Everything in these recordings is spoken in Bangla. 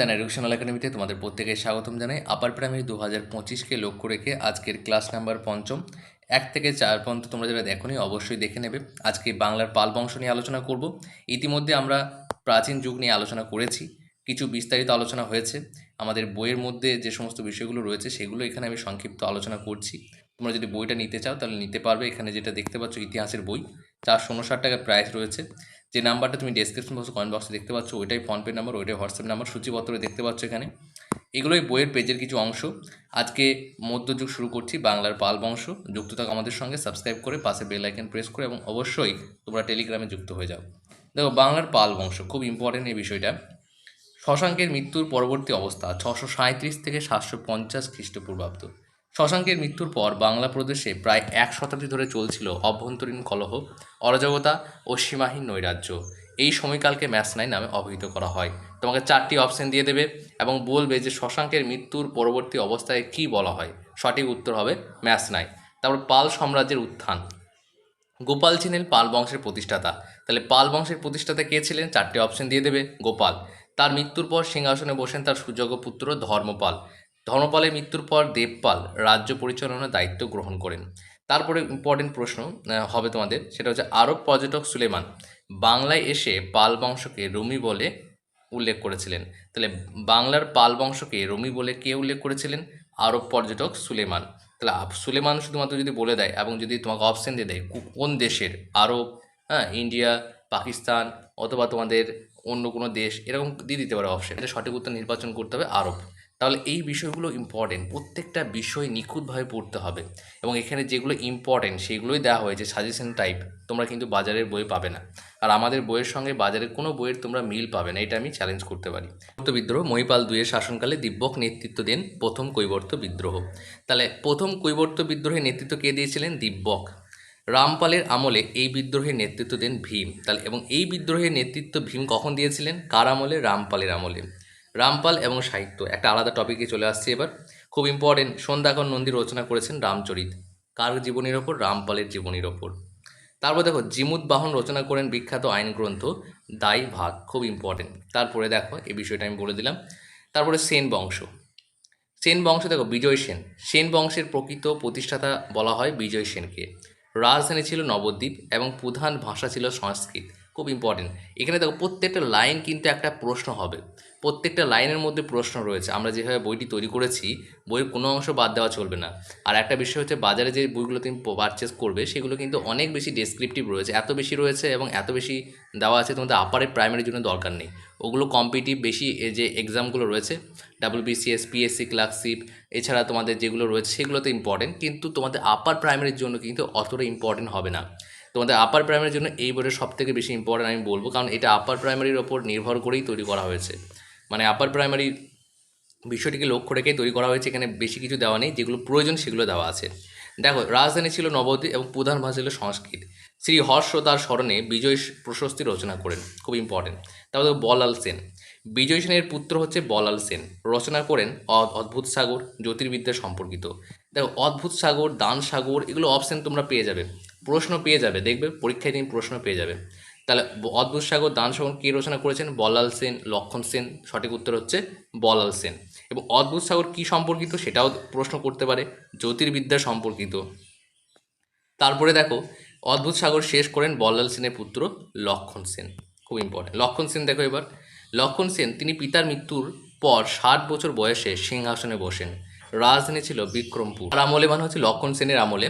অ্যান্ড এডুকেশনাল একাডেমিতে তোমাদের প্রত্যেকে স্বাগতম জানাই। আপার প্রাইমারি দু হাজার পঁচিশকে লক্ষ্য রেখে আজকের ক্লাস নাম্বার পঞ্চম। এক থেকে চার পর্যন্ত তোমরা যারা দেখোনি, অবশ্যই দেখে নেবে। আজকে বাংলার পাল বংশ নিয়ে আলোচনা করব। ইতিমধ্যে আমরা প্রাচীন যুগ নিয়ে আলোচনা করেছি। কিছু বিস্তারিত আলোচনা হয়েছে। আমাদের বইয়ের মধ্যে যে সমস্ত বিষয়গুলো রয়েছে, সেগুলো এখানে আমি সংক্ষিপ্ত আলোচনা করছি। তোমরা যদি বইটা নিতে চাও, তাহলে নিতে পারবে। এখানে যেটা দেখতে পাচ্ছ, ইতিহাসের বই। চারশো উনষাট টাকা প্রাইস রয়েছে। যে নাম্বারটা তুমি ডেসক্রিপশন বক্স কমেন্ট বক্সে দেখতে পাচ্ছ, ওইটাই ফোনপে নাম্বার ওইটাই হোয়াটসঅ্যাপ নাম্বার সূচিপত্রে দেখতে পাচ্ছ এখানে। এগুলোই বইয়ের পেজের কিছু অংশ। আজকে মধ্যযুগ শুরু করছি, বাংলার পাল বংশ। যুক্ত থাকো আমাদের সঙ্গে সাবস্ক্রাইব করে পাশে বেল আইকন প্রেস করে এবং অবশ্যই তোমরা টেলিগ্রামে যুক্ত হয়ে যাও। দেখো, বাংলার পাল বংশ, খুব ইম্পর্টেন্ট এই বিষয়টা। শশাঙ্কের মৃত্যুর পরবর্তী অবস্থা, ছশো সাঁত্রিশ থেকে সাতশো পঞ্চাশ খ্রিস্টপূর্বাব্দ। শশাঙ্কের মৃত্যুর পর বাংলা প্রদেশে প্রায় এক শতাব্দী ধরে চলছিল অভ্যন্তরীণ কলহ, অরাজকতা ও সীমাহীন নৈরাজ্য। এই সময়কালকে ম্যাসনাই নামে অভিহিত করা হয়। তোমাকে চারটি অপশন দিয়ে দেবে এবং বলবে যে শশাঙ্কের মৃত্যুর পরবর্তী অবস্থায় কী বলা হয়। সঠিক উত্তর হবে ম্যাসনাই। তারপর পাল সাম্রাজ্যের উত্থান। গোপাল ছিলেন পাল বংশের প্রতিষ্ঠাতা। তাহলে পাল বংশের প্রতিষ্ঠাতা কে ছিলেন? চারটে অপশন দিয়ে দেবে গোপাল। তার মৃত্যুর পর সিংহাসনে বসেন তার সুযোগ্য পুত্র ধর্মপাল। ধর্মপালের মৃত্যুর পর দেবপাল রাজ্য পরিচালনার দায়িত্ব গ্রহণ করেন। তারপরে ইম্পর্টেন্ট প্রশ্ন হবে তোমাদের। সেটা হচ্ছে, আরব পর্যটক সুলেমান বাংলায় এসে পাল বংশকে রুমি বলে উল্লেখ করেছিলেন। তাহলে বাংলার পাল বংশকে রমি বলে কে উল্লেখ করেছিলেন? আরব পর্যটক সুলেমান। তাহলে সুলেমান শুধুমাত্র যদি বলে দেয় এবং যদি তোমাকে অপশন দিয়ে দেয় কোন দেশের? আরব হ্যাঁ ইন্ডিয়া, পাকিস্তান অথবা তোমাদের অন্য কোনো দেশ, এরকম দিয়ে দিতে পারে অপশন এটা সঠিক উত্তর নির্বাচন করতে হবে আরব। তাহলে এই বিষয়গুলো ইম্পর্টেন্ট প্রত্যেকটা বিষয় নিখুঁতভাবে পড়তে হবে। এবং এখানে যেগুলো ইম্পর্টেন্ট সেগুলোই দেওয়া হয়েছে সাজেশন টাইপ তোমরা কিন্তু বাজারের বই পাবে না। আর আমাদের বইয়ের সঙ্গে বাজারের কোনো বইয়ের তোমরা মিল পাবে না। এটা আমি চ্যালেঞ্জ করতে পারি। কৈবর্ত বিদ্রোহ, মহিপাল দুইয়ের শাসনকালে দিব্যক নেতৃত্ব দেন প্রথম কৈবর্ত বিদ্রোহ। তাহলে প্রথম কৈবর্ত বিদ্রোহের নেতৃত্ব কে দিয়েছিলেন? দিব্যক। রামপালের আমলে এই বিদ্রোহের নেতৃত্ব দেন ভীম। তাহলে এবং এই বিদ্রোহের নেতৃত্ব ভীম কখন দিয়েছিলেন? কার আমলে? রামপালের আমলে। রামপাল এবং সাহিত্য। একটা আলাদা টপিকে চলে আসছে এবার। খুব ইম্পর্টেন্ট সন্ধ্যাকর নন্দী রচনা করেছেন রামচরিত। কার জীবনীর ওপর? রামপালের জীবনীর ওপর। তারপর দেখো জিমুদ বাহন রচনা করেন বিখ্যাত আইন গ্রন্থ দাই ভাগ, খুব ইম্পর্টেন্ট তারপরে দেখো, এই বিষয়টা আমি বলে দিলাম। তারপরে সেন বংশ। সেন বংশ দেখো, বিজয় সেন। সেন বংশের প্রকৃত প্রতিষ্ঠাতা বলা হয় বিজয় সেনকে। রাজধানী ছিল নবদ্বীপ এবং প্রধান ভাষা ছিল সংস্কৃত। খুব ইম্পর্টেন্ট এখানে দেখো প্রত্যেকটা লাইন কিন্তু একটা প্রশ্ন হবে। প্রত্যেকটা লাইনের মধ্যে প্রশ্ন রয়েছে। আমরা যেভাবে বইটি তৈরি করেছি, বইয়ের কোনো অংশ বাদ দেওয়া চলবে না। আর একটা বিষয় হচ্ছে বাজারে যে বইগুলো তুমি পারচেস করবে, সেগুলো কিন্তু অনেক বেশি ডেসক্রিপটিভ রয়েছে। এত বেশি রয়েছে এবং এত বেশি দেওয়া আছে, তোমাদের আপারে প্রাইমারির জন্য দরকার নেই। ওগুলো কম্পিটিভ বেশি যে এক্সামগুলো রয়েছে ডাব্লিউবিসিএস পিএসসি ক্লার্কশিপ এছাড়া তোমাদের যেগুলো রয়েছে, সেগুলোতে ইম্পর্টেন্ট কিন্তু তোমাদের আপার প্রাইমারির জন্য কিন্তু অতটা ইম্পর্টেন্ট হবে না। তোমাদের আপার প্রাইমারির জন্য এই বইটা সব থেকে বেশি ইম্পর্টেন্ট আমি বলব। কারণ এটা আপার প্রাইমারির ওপর নির্ভর করেই তৈরি করা হয়েছে। মানে আপার প্রাইমারি বিষয়টিকে লক্ষ্য রেখেই তৈরি করা হয়েছে। এখানে বেশি কিছু দেওয়া নেই। যেগুলো প্রয়োজন সেগুলো দেওয়া আছে। দেখো, রাজধানী ছিল নবদ্বীপ এবং প্রধান ভাষা ছিল সংস্কৃত। শ্রী হর্ষ তার স্মরণে বিজয় প্রশস্তি রচনা করেন। খুব ইম্পর্টেন্ট তারপর বলাল সেন। বিজয় সেনের পুত্র হচ্ছে বলাল সেন। রচনা করেন অদ্ভুত সাগর, জ্যোতির্বিদ্যা সম্পর্কিত। দেখো, অদ্ভুত সাগর, দান সাগর, এগুলো অপশন তোমরা পেয়ে যাবে। প্রশ্ন পেয়ে যাবে, দেখবে পরীক্ষায় তুমি প্রশ্ন পেয়ে যাবে। তাহলে অদ্ভুত সাগর, দান সাগর কী রচনা করেছেন? বলাল সেন, লক্ষণ সেন, সঠিক উত্তর হচ্ছে বলাল সেন। এবং অদ্ভুত সাগর কী সম্পর্কিত সেটাও প্রশ্ন করতে পারে, জ্যোতির্বিদ্যা সম্পর্কিত। তারপরে দেখো, অদ্ভুত সাগর শেষ করেন বল্লাল সেনের পুত্র লক্ষণ সেন। খুব ইম্পর্টেন্ট লক্ষণ সেন দেখো এবার। লক্ষণ সেন, তিনি পিতার মৃত্যুর পর ষাট বছর বয়সে সিংহাসনে বসেন। রাজধানী ছিল বিক্রমপুর। আর আমলে মানে হচ্ছে লক্ষণ সেনের আমলে।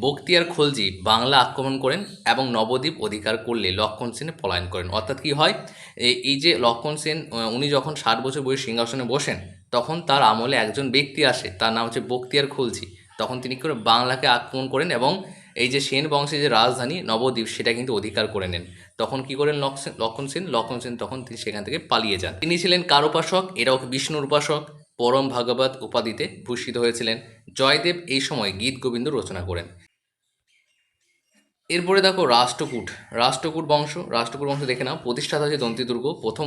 বক্তিয়ার খলজি বাংলা আক্রমণ করেন এবং নবদ্বীপ অধিকার করলে লক্ষণ সেন পলায়ন করেন। অর্থাৎ কি হয়? এই- যে লক্ষণ সেন উনি যখন ষাট বছর বয়সে সিংহাসনে বসেন, তখন তার আমলে একজন ব্যক্তি আসে, তার নাম হচ্ছে বক্তিয়ার খলজি। তখন তিনি করে বাংলাকে আক্রমণ করেন এবং এই যে সেন বংশের যে রাজধানী নবদ্বীপ, সেটা কিন্তু অধিকার করে নেন। তখন কি করেন লক্ষণ সেন? লক্ষণ সেন তখন তিনি সেখান থেকে পালিয়ে যান। তিনি ছিলেন কার উপাসক এরাও বিষ্ণুর উপাসক, পরম ভাগবত উপাধিতে ভূষিত হয়েছিলেন। জয়দেব এই সময় গীত গোবিন্দ রচনা করেন। এরপরে দেখো রাষ্ট্রকূট। রাষ্ট্রকূট বংশ রাষ্ট্রকূট বংশ দেখে নাও। প্রতিষ্ঠাতা হচ্ছে দন্তিদুর্গ। প্রথম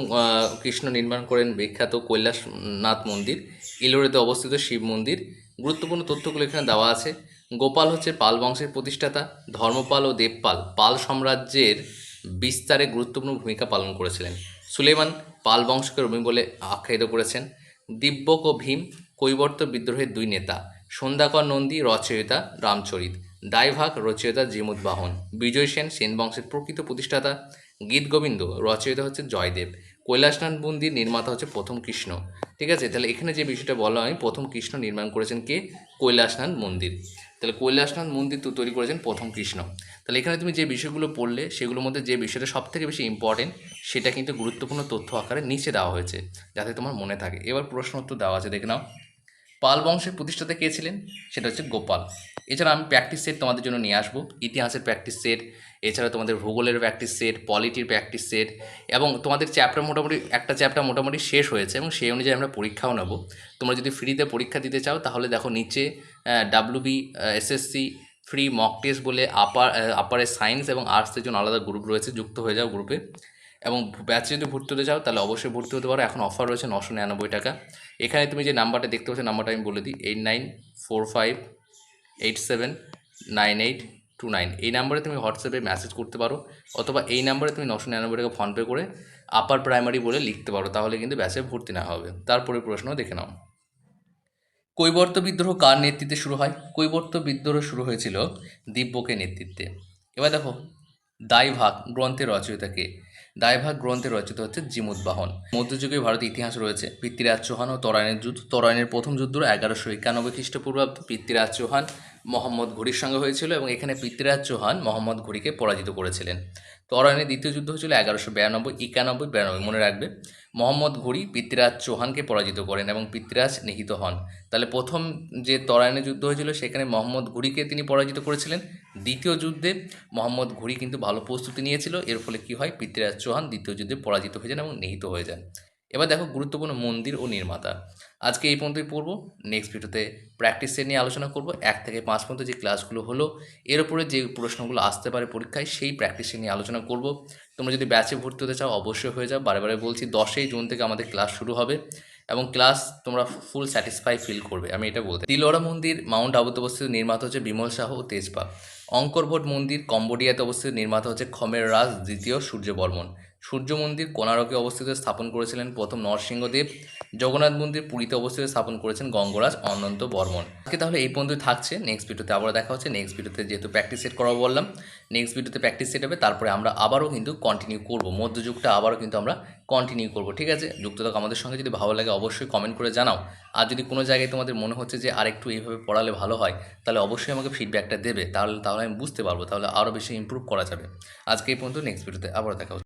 কৃষ্ণ নির্মাণ করেন বিখ্যাত কৈলাসনাথ মন্দির। ইলোরেতে অবস্থিত শিব মন্দির। গুরুত্বপূর্ণ তথ্যগুলো এখানে দেওয়া আছে। গোপাল হচ্ছে পাল বংশের প্রতিষ্ঠাতা, ধর্মপাল ও দেবপাল। পাল সাম্রাজ্যের বিস্তারে গুরুত্বপূর্ণ ভূমিকা পালন করেছিলেন। সুলেমান পাল বংশকে রবি বলে আখ্যায়িত করেছেন। দিব্যক ও ভীম কৈবর্ত বিদ্রোহের দুই নেতা, সন্ধ্যাকর নন্দী, রচয়িতা রামচরিত। দায়ভাগ রচয়িতা জিমুদ্বাহন বিজয় সেন সেন বংশের প্রকৃত প্রতিষ্ঠাতা। গীত গোবিন্দ, রচয়িতা হচ্ছে জয়দেব। কৈলাসনাথ মন্দির নির্মাতা হচ্ছে প্রথম কৃষ্ণ। ঠিক আছে? তাহলে এখানে যে বিষয়টা বলা হয়, প্রথম কৃষ্ণ নির্মাণ করেছেন কে? কৈলাসনাথ মন্দির। তাহলে কৈলাসনাথ মন্দির তো তৈরি করেছেন প্রথম কৃষ্ণ। তাহলে এখানে তুমি যে বিষয়গুলো পড়লে, সেগুলোর মধ্যে যে বিষয়টা সব থেকে বেশি ইম্পর্টেন্ট সেটা কিন্তু গুরুত্বপূর্ণ তথ্য আকারে নিচে দেওয়া হয়েছে, যাতে তোমার মনে থাকে। এবার প্রশ্ন উত্তর দেওয়া আছে, দেখে নাও। পাল বংশের প্রতিষ্ঠাতা কে ছিলেন? সেটা হচ্ছে গোপাল। এছাড়া আমি প্র্যাকটিস সেট তোমাদের জন্য নিয়ে আসব। ইতিহাসের প্র্যাকটিস সেট এছাড়া তোমাদের ভূগোলের প্র্যাকটিস সেট পলিটির প্র্যাকটিস সেট এবং তোমাদের চ্যাপ্টার মোটামুটি, একটা চ্যাপ্টার মোটামুটি শেষ হয়েছে, এবং সেই অনুযায়ী আমরা পরীক্ষাও নেব। তোমরা যদি ফ্রিতে পরীক্ষা দিতে চাও, তাহলে দেখো নিচে WB SSC free mock test বলে আপার আপারে সায়েন্স এবং আর্টসের জন্য আলাদা গ্রুপ রয়েছে, যুক্ত হয়ে যাও গ্রুপে এবং ব্যাচে যদি ভর্তি হতে চাও, তাহলে অবশ্যই ভর্তি হতে পারো। এখন অফার রয়েছে নশো নিরানব্বই টাকা। এখানে তুমি যে নাম্বারটা দেখতে পাচ্ছ নাম্বারটা আমি বলে দিই eight nine four five eight seven nine eight two nine এই নাম্বারে তুমি হোয়াটসঅ্যাপে মেসেজ করতে পারো, অথবা এই নাম্বারে তুমি নশো নিরানব্বই টাকা ফোনপে করে আপার প্রাইমারি বলে লিখতে পারো, তাহলে কিন্তু ব্যাচে ভর্তি না হবে। তারপরে প্রশ্ন দেখে নাও। কৈবর্ত বিদ্রোহ কার নেতৃত্বে শুরু হয়? কৈবর্ত বিদ্রোহ শুরু হয়েছিল দিব্যকের নেতৃত্বে। এবার দেখো দায়ভাগ গ্রন্থের রচয়িতাকে দায়ভাগ গ্রন্থে রচিত হচ্ছে জিমুদ্বাহন মধ্যযুগে ভারত ইতিহাস রয়েছে। পৃথ্বীরাজ চৌহান ও তরায়ণের যুদ্ধ। তরায়ণের প্রথম যুদ্ধ এগারোশো একানব্বই খ্রিস্টপূর্বাব্দ। পৃথ্বীরাজ চৌহান মোহাম্মদ ঘুরির সঙ্গে হয়েছিল এবং এখানে পৃথ্বীরাজ চৌহান মোহাম্মদ ঘুরিকে পরাজিত করেছিলেন। তরায়ণের দ্বিতীয় যুদ্ধ হয়েছিল এগারোশো বিরানব্বই, একানব্বই, বিরানব্বই, মনে রাখবে। মোহাম্মদ ঘুরি পৃথ্বীরাজ চৌহানকে পরাজিত করেন এবং পৃথ্বীরাজ নিহিত হন। তাহলে প্রথম যে তরায়ণের যুদ্ধ হয়েছিল সেখানে মোহাম্মদ ঘুরিকে তিনি পরাজিত করেছিলেন। দ্বিতীয় যুদ্ধে মোহাম্মদ ঘুরি কিন্তু ভালো প্রস্তুতি নিয়েছিল। এর ফলে কী হয়? পৃথ্বীরাজ চৌহান দ্বিতীয় যুদ্ধে পরাজিত হয়ে যান এবং নিহিত হয়ে যান। এবার দেখো গুরুত্বপূর্ণ মন্দির ও নির্মাতা। আজকে এই পর্যন্তই পড়ব। নেক্সট ভিডিওতে প্র্যাকটিস নিয়ে আলোচনা করব। এক থেকে পাঁচ পর্যন্ত যে ক্লাসগুলো হলো, এর উপরে যে প্রশ্নগুলো আসতে পারে পরীক্ষায়, সেই প্র্যাকটিস নিয়ে আলোচনা করব। তোমরা যদি ব্যাচে ভর্তি হতে চাও, অবশ্যই হয়ে যাও বারে বলছি, দশই জুন থেকে আমাদের ক্লাস শুরু হবে এবং ক্লাস তোমরা ফুল স্যাটিসফাই ফিল করবে। আমি এটা বলতে তিলোরা মন্দির মাউন্ট আবুতে অবস্থিত নির্মাতা হচ্ছে বিমল শাহ ও তেজপাক অঙ্করভট মন্দির, কম্বোডিয়াতে অবস্থিত নির্মাতা হচ্ছে খমের রাজ দ্বিতীয় সূর্য বর্মন সূর্য মন্দির কোনারকে অবস্থিত স্থাপন করেছিলেন প্রথম নরসিংহদেব, জগন্নাথ মন্দির পুরীতে অবস্থিত স্থাপন করেছেন গঙ্গরাজ অনন্ত বর্মন। আজকে তাহলে এই পর্যন্তই থাকছে নেক্সট ভিডিওতে আবার দেখা হচ্ছে নেক্সট ভিডিওতে যেহেতু প্র্যাকটিস সেট করাবো বললাম নেক্সট ভিডিওতে প্র্যাকটিস সেট হবে, তারপরে আমরা আবারও কিন্তু কন্টিনিউ করব। মধ্যযুগটা আবারও কিন্তু আমরা কন্টিনিউ করব, ঠিক আছে? যুক্ত থাকো আমাদের সঙ্গে, যদি ভালো লাগে অবশ্যই কমেন্ট করে জানাও। আর যদি কোনো জায়গায় তোমাদের মনে হচ্ছে যে আরেকটু এইভাবে পড়ালে ভালো হয়, তাহলে অবশ্যই আমাকে ফিডব্যাকটা দেবে, তাহলে তাহলে আমি বুঝতে পারব, তাহলে আরও বেশি ইমপ্রুভ করা যাবে। আজকে এই পর্যন্ত নেক্সট ভিডিওতে আবার দেখা হচ্ছে।